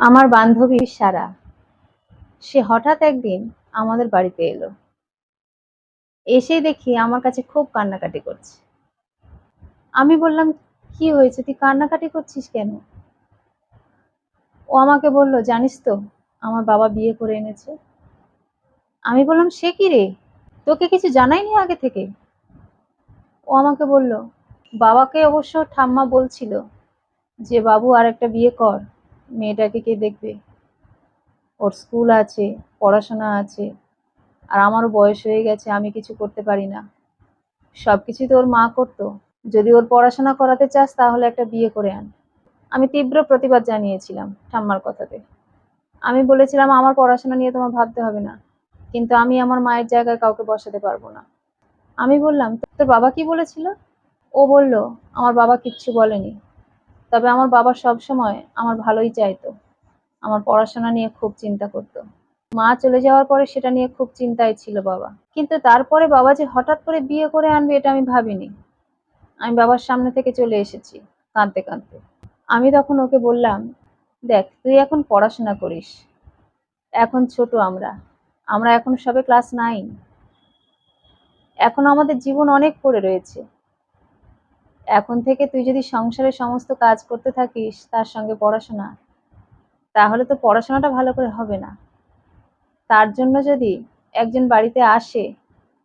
আমার বান্ধবী সারা। সে হঠাৎ একদিন আমাদের বাড়িতে এলো। এসে দেখি আমার কাছে খুব কান্নাকাটি করছে। আমি বললাম, কি হয়েছে? তুই কান্নাকাটি করছিস কেন? ও আমাকে বলল, জানিস তো, আমার বাবা বিয়ে করে এনেছে। আমি বললাম, সে কি রে? তোকে কিছু জানাইনি আগে থেকে? ও আমাকে বলল, বাবাকে অবশ্য ঠাম্মা বলছিল যে, বাবু আর একটা বিয়ে কর। মেয়েটাকে কে দেখবে? ওর স্কুল আছে, পড়াশোনা আছে, আর আমারও বয়স হয়ে গেছে, আমি কিছু করতে পারি না। সব কিছুই তো ওর মা করতো। যদি ওর পড়াশোনা করাতে চাস, তাহলে একটা বিয়ে করে আন। আমি তীব্র প্রতিবাদ জানিয়েছিলাম ঠাম্মার কথাতে। আমি বলেছিলাম, আমার পড়াশোনা নিয়ে তোমার ভাবতে হবে না। কিন্তু আমি আমার মায়ের জায়গায় কাউকে বসাতে পারব না। আমি বললাম, তোর বাবা কি বলেছিল? ও বলল, আমার বাবা কিচ্ছু বলেনি। তবে আমার বাবা সব সময় আমার ভালোই চাইতো। আমার পড়াশোনা নিয়ে খুব চিন্তা করতো। মা চলে যাওয়ার পরে সেটা নিয়ে খুব চিন্তায় ছিল বাবা। কিন্তু তারপরে বাবা যে হঠাৎ করে বিয়ে করে আনবে এটা আমি ভাবিনি। আমি বাবার সামনে থেকে চলে এসেছি কাঁদতে কাঁদতে। আমি তখন ওকে বললাম, দেখ, তুই এখন পড়াশোনা করিস। এখন ছোট আমরা। আমরা এখন সবে ক্লাস নাইন এখন আমাদের জীবন অনেক পড়ে রয়েছে। এখন থেকে তুই যদি সংসারের সমস্ত কাজ করতে থাকিস, তার সঙ্গে পড়াশোনা, তাহলে তো পড়াশোনাটা ভালো করে হবে না। তার জন্য যদি একজন বাড়িতে আসে,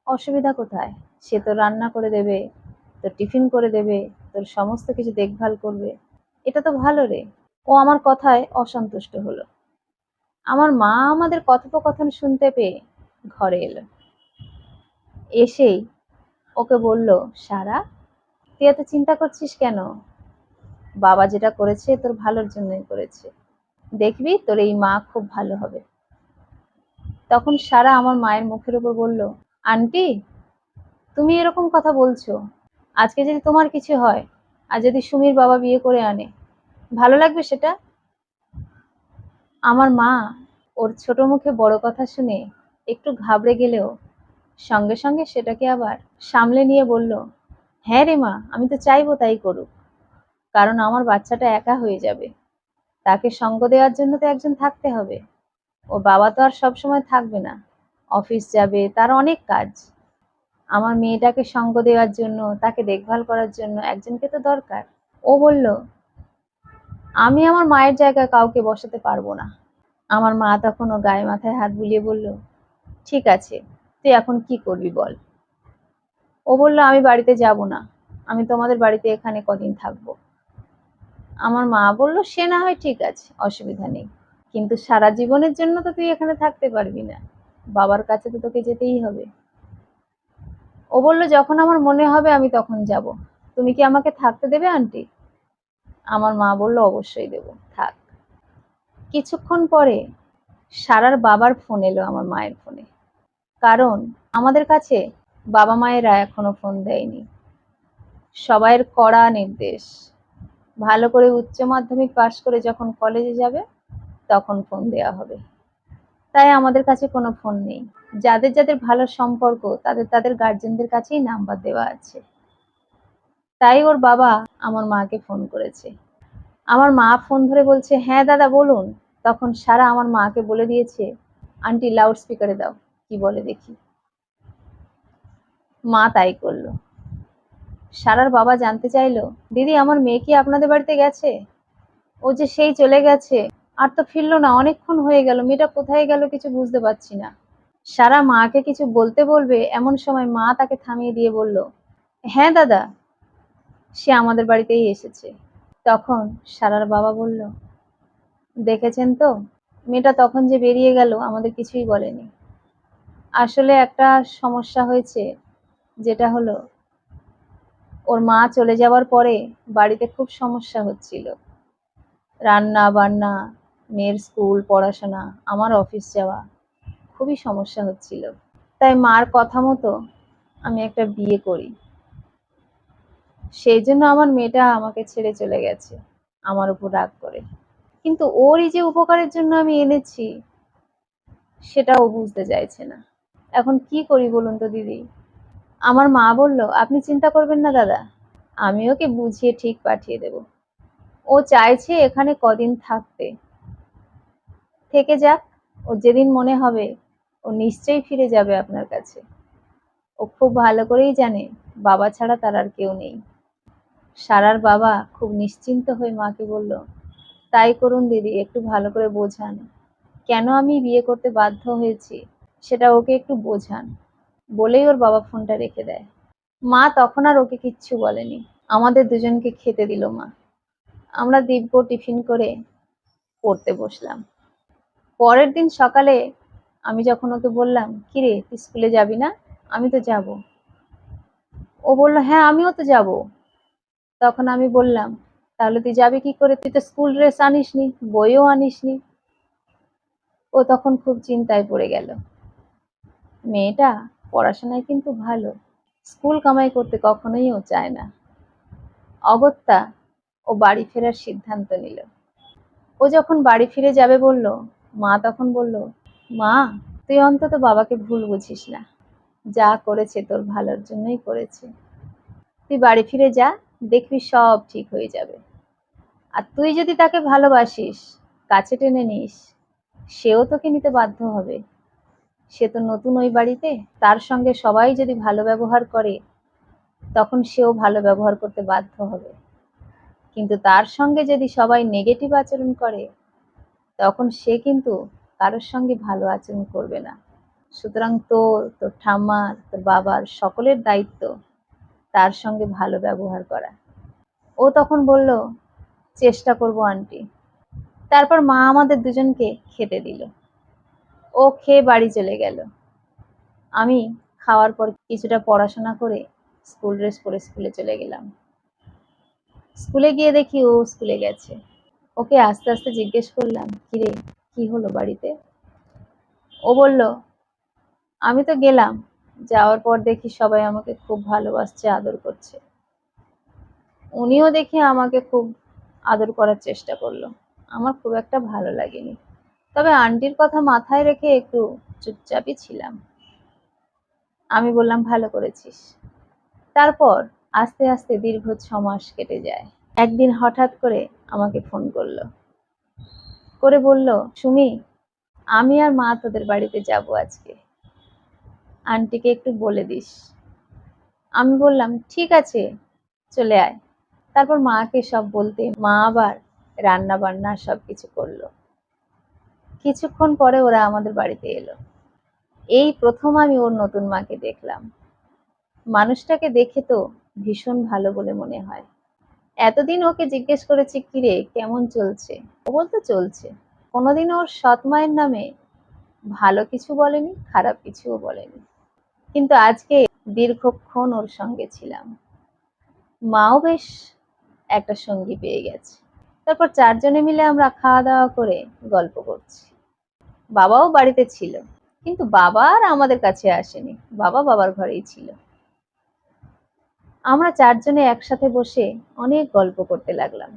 অসুবিধা কোথায়? সে তো রান্না করে দেবে তোর টিফিন করে দেবে, তোর সমস্ত কিছু দেখভাল করবে। এটা তো ভালো রে। ও আমার কথায় অসন্তুষ্ট হলো। আমার মা আমাদের কথোপকথন শুনতে পেয়ে ঘরে এলো। এসেই ওকে বলল, সারা তুই এত চিন্তা করছিস কেন? বাবা যেটা করেছে তোর ভালোর জন্যই করেছে। দেখবি তোর এই মা খুব ভালো হবে। তখন সারা আমার মায়ের মুখের উপর বলল, আন্টি, তুমি এরকম কথা বলছো। আজকে যদি তোমার কিছু হয়, আর যদি সুমির বাবা বিয়ে করে আনে, ভালো লাগবে সেটা? আমার মা ওর ছোট মুখে বড় কথা শুনে একটু ঘাবড়ে গেলেও সঙ্গে সঙ্গে সেটাকে আবার সামলে নিয়ে বলল হ্যাঁ রে মা, আমি তো চাইব তাই করুক। কারণ আমার বাচ্চাটা একা হয়ে যাবে। তাকে সঙ্গ দেওয়ার জন্য তো একজন থাকতে হবে। ও বাবা তো আর সব সময় থাকবে না। অফিস যাবে, তার অনেক কাজ। আমার মেয়েটাকে সঙ্গ দেওয়ার জন্য, তাকে দেখভাল করার জন্য একজনকে তো দরকার। ও বলল, আমি আমার মায়ের জায়গায় কাউকে বসাতে পারব না। আমার মা তখন ও গায়ে মাথায় হাত বুলিয়ে বলল, ঠিক আছে, তুই এখন কি করবি বল। ও বলল, আমি বাড়িতে যাব না। আমি তোমাদের বাড়িতে এখানে কদিন থাকব? আমার মা বলল, সে না হয় ঠিক আছে, অসুবিধা নেই। কিন্তু সারা জীবনের জন্য তো তুই এখানে থাকতে পারবি না। বাবার কাছে তো তোকে যেতেই হবে। ও বলল, যখন আমার মনে হবে আমি তখন যাব। তুমি কি আমাকে থাকতে দেবে, আন্টি? আমার মা বলল, অবশ্যই দেব, থাক। কিছুক্ষণ পরে সারার বাবার ফোন এলো আমার মায়ের ফোনে। কারণ আমাদের কাছে বাবা মায়েরা এখনও ফোন দেয়নি। সবাইয়ের কড়া নির্দেশ। ভালো করে উচ্চ মাধ্যমিক পাশ করে যখন কলেজে যাবে, তখন ফোন দেওয়া হবে। তাই আমাদের কাছে কোনো ফোন নেই। যাদের যাদের ভালো সম্পর্ক, তাদের তাদের গার্জেনদের কাছেই নাম্বার দেওয়া আছে। তাই ওর বাবা আমার মাকে ফোন করেছে। আমার মা ফোন ধরে বলছে হ্যাঁ দাদা, বলুন। তখন সারা আমার মাকে বলে দিয়েছে, আন্টি লাউড স্পিকারে দাও। কি বলে দেখি। মা তাই করল। সারার বাবা জানতে চাইলো, দিদি, আমার মেয়ে কি আপনাদের বাড়িতে গেছে? ও যে সেই চলে গেছে, আর তো ফিরলো না, অনেকক্ষণ হয়ে গেল, মেয়েটা কোথায় গেল কিছু বুঝতে পারছি না। সারা মাকে কিছু বলতে বলবে, এমন সময় মা তাকে থামিয়ে দিয়ে বলল হ্যাঁ দাদা, সে আমাদের বাড়িতেই এসেছে। তখন সারার বাবা বলল, দেখেছেন তো, মেয়েটা তখন যে বেরিয়ে গেল, আমাদের কিছুই বলেনি। আসলে একটা সমস্যা হয়েছে যেটা হলো, ওর মা চলে যাওয়ার পরে বাড়িতে খুব সমস্যা হচ্ছিল। রান্না বান্না, মেয়ের স্কুল, পড়াশোনা, আমার অফিস যাওয়া, খুবই সমস্যা হচ্ছিল। তাই মার কথা মতো আমি একটা বিয়ে করি। সেই জন্য আমার মেয়েটা আমাকে ছেড়ে চলে গেছে, আমার উপর রাগ করে। কিন্তু ওরই যে উপকারের জন্য আমি এনেছি, সেটা ও বুঝতে চাইছে না। এখন কি করি বলুন তো দিদি? আমার মা বলল, আপনি চিন্তা করবেন না দাদা, আমি ওকে বুঝিয়ে ঠিক পাঠিয়ে দেব। ও চাইছে এখানে কদিন থাকতে। থেকে যাক, ও যেদিন মনে হবে, ও নিশ্চয়ই ফিরে যাবে আপনার কাছে। ও খুব ভালো করেই জানে, বাবা ছাড়া তার আর কেউ নেই। সারার বাবা খুব নিশ্চিন্ত হয়ে মাকে বলল, তাই করুন দিদি, একটু ভালো করে বোঝান। কেন আমি বিয়ে করতে বাধ্য হয়েছি, সেটা ওকে একটু বোঝান। বলেই ওর বাবা ফোনটা রেখে দেয়। মা তখন আর ওকে কিচ্ছু বলেনি। আমাদের দুজনকে খেতে দিল মা। আমরা দিব্য টিফিন করে পড়তে বসলাম। পরের দিন সকালে আমি যখন ওকে বললাম, কিরে, তুই স্কুলে যাবি না? আমি তো যাব। ও বলল হ্যাঁ আমিও তো যাব। তখন আমি বললাম, তাহলে তুই যাবি কি করে? তুই তো স্কুল ড্রেস আনিসনি, বইও আনিসনি। ও তখন খুব চিন্তায় পড়ে গেল। মেয়েটা পড়াশোনায় কিন্তু ভালো। স্কুল কামাই করতে কখনোই ও চায় না। অগত্যা ও বাড়ি ফেরার সিদ্ধান্ত নিল। ও যখন বাড়ি ফিরে যাবে বলল, মা তখন বলল, মা, তুই অন্তত বাবাকে ভুল বুঝিস না। যা করেছে তোর ভালোর জন্যই করেছে। তুই বাড়ি ফিরে যা, দেখবি সব ঠিক হয়ে যাবে। আর তুই যদি তাকে ভালোবাসিস, কাছে টেনে নিস, সেও তোকে নিতে বাধ্য হবে। সে তো নতুন ওই বাড়িতে। তার সঙ্গে সবাই যদি ভালো ব্যবহার করে, তখন সেও ভালো ব্যবহার করতে বাধ্য হবে। কিন্তু তার সঙ্গে যদি সবাই নেগেটিভ আচরণ করে, তখন সে কিন্তু কারোর সঙ্গে ভালো আচরণ করবে না। সুতরাং তোর তোর ঠাম্মা, তোর বাবার সকলের দায়িত্ব তার সঙ্গে ভালো ব্যবহার করা। ও তখন বলল, চেষ্টা করব, আন্টি। তারপর মা আমাদের দুজনকে খেতে দিল। ও খেয়ে বাড়ি চলে গেল। আমি খাওয়ার পর কিছুটা পড়াশোনা করে স্কুল ড্রেস পরে স্কুলে চলে গেলাম। স্কুলে গিয়ে দেখি ও স্কুলে গেছে। ওকে আস্তে আস্তে জিজ্ঞেস করলাম, কিরে, কি হলো বাড়িতে? ও বলল, আমি তো গেলাম। যাওয়ার পর দেখি সবাই আমাকে খুব ভালোবাসছে, আদর করছে। উনিও দেখি আমাকে খুব আদর করার চেষ্টা করল। আমার খুব একটা ভালো লাগেনি। তবে আন্টির কথা মাথায় রেখে একটু চুপচাপই ছিলাম। আমি বললাম, ভালো করেছিস। তারপর আস্তে আস্তে দীর্ঘ ছ মাস কেটে যায়। একদিন হঠাৎ করে আমাকে ফোন করল। করে বলল, সুমি, আমি আর মা তোদের বাড়িতে যাব আজকে। আন্টিকে একটু বলে দিস। আমি বললাম, ঠিক আছে, চলে আয়। তারপর মাকে সব বলতে মা আবার রান্না বান্না সব কিছু করল। কিছুক্ষণ পরে ওরা আমাদের বাড়িতে এলো। এই প্রথম আমি ওর নতুন মাকে দেখলাম। মানুষটাকে দেখে তো ভীষণ ভালো বলে মনে হয়। এতদিন ওকে জিজ্ঞেস করেছি, কিরে, কেমন চলছে? ও বলতো, চলছে। কোনোদিন ওর সৎ মায়ের নামে ভালো কিছু বলেনি, খারাপ কিছুও বলেনি। কিন্তু আজকে দীর্ঘক্ষণ ওর সঙ্গে ছিলাম। মাও বেশ একটা সঙ্গী পেয়ে গেছে। তারপর চারজনে মিলে আমরা খাওয়া দাওয়া করে গল্প করছি। বাবাও বাড়িতে ছিল। কিন্তু বাবা আর আমাদের কাছে আসেনি। বাবা বাবার ঘরেই ছিল। আমরা চারজনে একসাথে বসে অনেক গল্প করতে লাগলাম।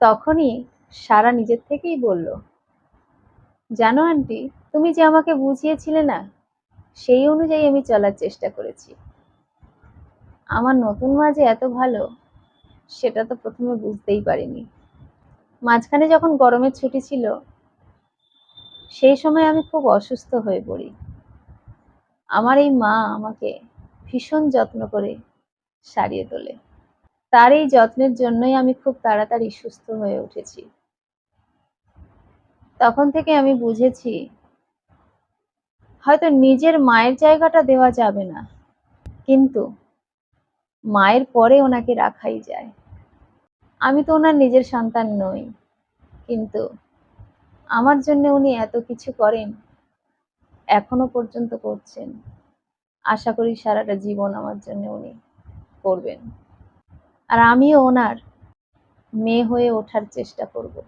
তখনই সারা নিজের থেকেই বলল, জানো আন্টি, তুমি যে আমাকে বুঝিয়েছিলে না, সেই অনুযায়ী আমি চলার চেষ্টা করেছি। আমার নতুন মা যে এত ভালো, সেটা তো প্রথমে বুঝতেই পারিনি। মাঝখানে যখন গরমের ছুটি ছিল সেই সময় আমি খুব অসুস্থ হয়ে পড়ি। আমার এই মা আমাকে ভীষণ যত্ন করে সারিয়ে তোলে। তার এই যত্নের জন্যই আমি খুব তাড়াতাড়ি সুস্থ হয়ে উঠেছি। তখন থেকে আমি বুঝেছি, হয়তো নিজের মায়ের জায়গাটা দেওয়া যাবে না, কিন্তু মায়ের পরে ওনাকে রাখাই যায়। আমি তো ওনার নিজের সন্তান নই, কিন্তু আমার জন্য উনি এত কিছু করেন, এখনও পর্যন্ত করছেন। আশা করি সারাটা জীবন আমার জন্য উনি করবেন। আর আমিও ওনার মেয়ে হয়ে ওঠার চেষ্টা করব।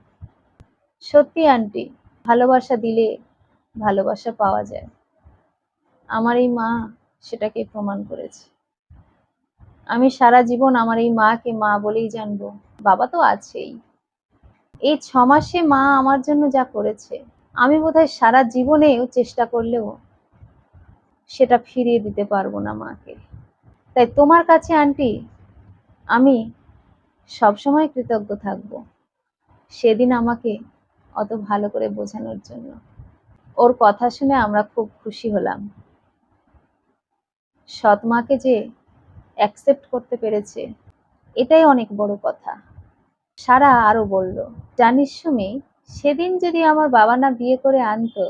সত্যি, আন্টি, ভালোবাসা দিলে ভালোবাসা পাওয়া যায়। আমার এই মা সেটাকে প্রমাণ করেছে। আমি সারা জীবন আমার এই মাকে মা বলেই জানব। বাবা তো আছেই। এই ছ মাসে মা আমার জন্য যা করেছে, আমি বোধহয় সারা জীবনেও চেষ্টা করলেও সেটা ফিরিয়ে দিতে পারব না মাকে। তাই তোমার কাছে আন্টি, আমি সবসময় কৃতজ্ঞ থাকব সেদিন আমাকে অত ভালো করে বোঝানোর জন্য। ওর কথা শুনে আমরা খুব খুশি হলাম। সৎ মাকে যে অ্যাকসেপ্ট করতে পেরেছে, এটাই অনেক বড় কথা। সারা আরও বলল, জানিস সুমি, সেদিন যদি আমার বাবা না বিয়ে করে আনতো,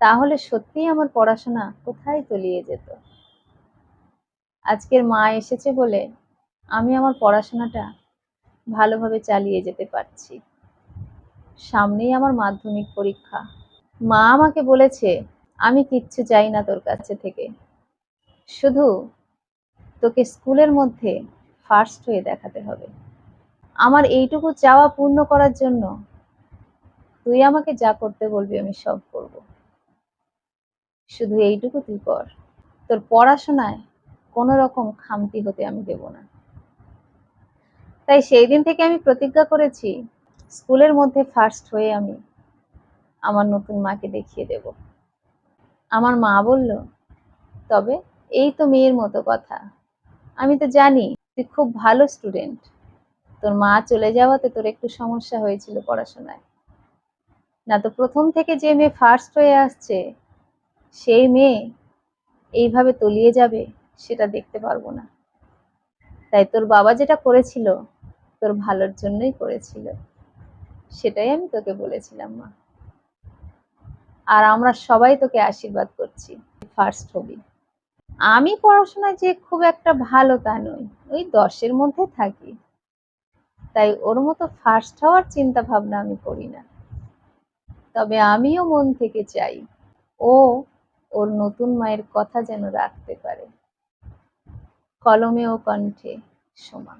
তাহলে সত্যিই আমার পড়াশোনা কোথায় তলিয়ে যেত? আজকের মা এসেছে বলে আমি আমার পড়াশোনাটা ভালোভাবে চালিয়ে যেতে পারছি। সামনেই আমার মাধ্যমিক পরীক্ষা। মা আমাকে বলেছে, আমি কিচ্ছু চাই না তোর কাছে থেকে। শুধু তোকে স্কুলের মধ্যে ফার্স্ট হয়ে দেখাতে হবে। আমার এইটুকু চাওয়া পূর্ণ করার জন্য তুই আমাকে যা করতে বলবি, আমি সব করব। শুধু এইটুকু তুই কর। তোর পড়াশোনায় কোনো রকম খামতি হতে আমি দেব না। তাই সেই দিন থেকে আমি প্রতিজ্ঞা করেছি, স্কুলের মধ্যে ফার্স্ট হয়ে আমি আমার নতুন মাকে দেখিয়ে দেব। আমার মা বলল, তবে এই তো মেয়ের মতো কথা। আমি তো জানি তুই খুব ভালো স্টুডেন্ট তোর মা চলে যাওয়াতে তোর একটু সমস্যা হয়েছিল পড়াশোনায়। না তো প্রথম থেকে যে মেয়ে ফার্স্ট হয়ে আসছে, সেই মেয়ে এইভাবে তলিয়ে যাবে সেটা দেখতে পারব না। তাই তোর বাবা যেটা করেছিল, তোর ভালোর জন্যই করেছিল। সেটাই আমি তোকে বলেছিলাম, মা। আর আমরা সবাই তোকে আশীর্বাদ করছি ফার্স্ট হবি। আমি পড়াশোনায় যে খুব একটা ভালো তা নই, ওই দশের মধ্যে থাকি। তাই ওর মতো ফার্স্ট হওয়ার চিন্তা ভাবনা আমি করি না। তবে আমিও মন থেকে চাই ও ওর নতুন মায়ের কথা যেন রাখতে পারে। কলমে ও কণ্ঠে সোমা।